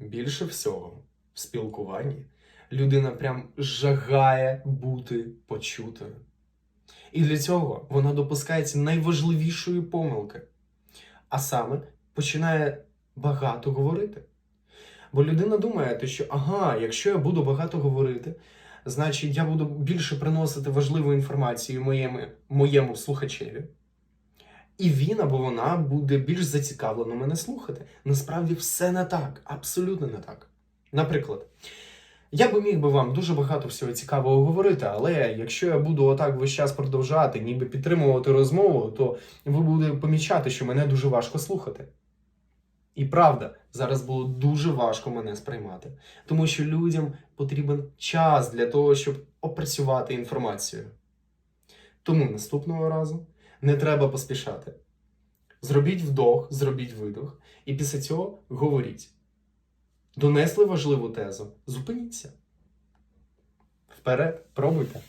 більше всього в спілкуванні людина прям жагає бути почутою. І для цього вона допускається найважливішої помилки, а саме починає багато говорити. Бо людина думає, що ага, якщо я буду багато говорити, значить я буду більше приносити важливу інформацію моєму, моєму слухачеві. І він або вона буде більш зацікавлено мене слухати. Насправді все не так, абсолютно не так. Наприклад, я би міг би вам дуже багато всього цікавого говорити, але якщо я буду отак весь час продовжати, ніби підтримувати розмову, то ви будете помічати, що мене дуже важко слухати. І правда, зараз було дуже важко мене сприймати, тому що людям потрібен час для того, щоб опрацювати інформацію. Тому наступного разу не треба поспішати. Зробіть вдох, зробіть видох, і після цього говоріть. Донесли важливу тезу, зупиніться. Вперед, пробуйте.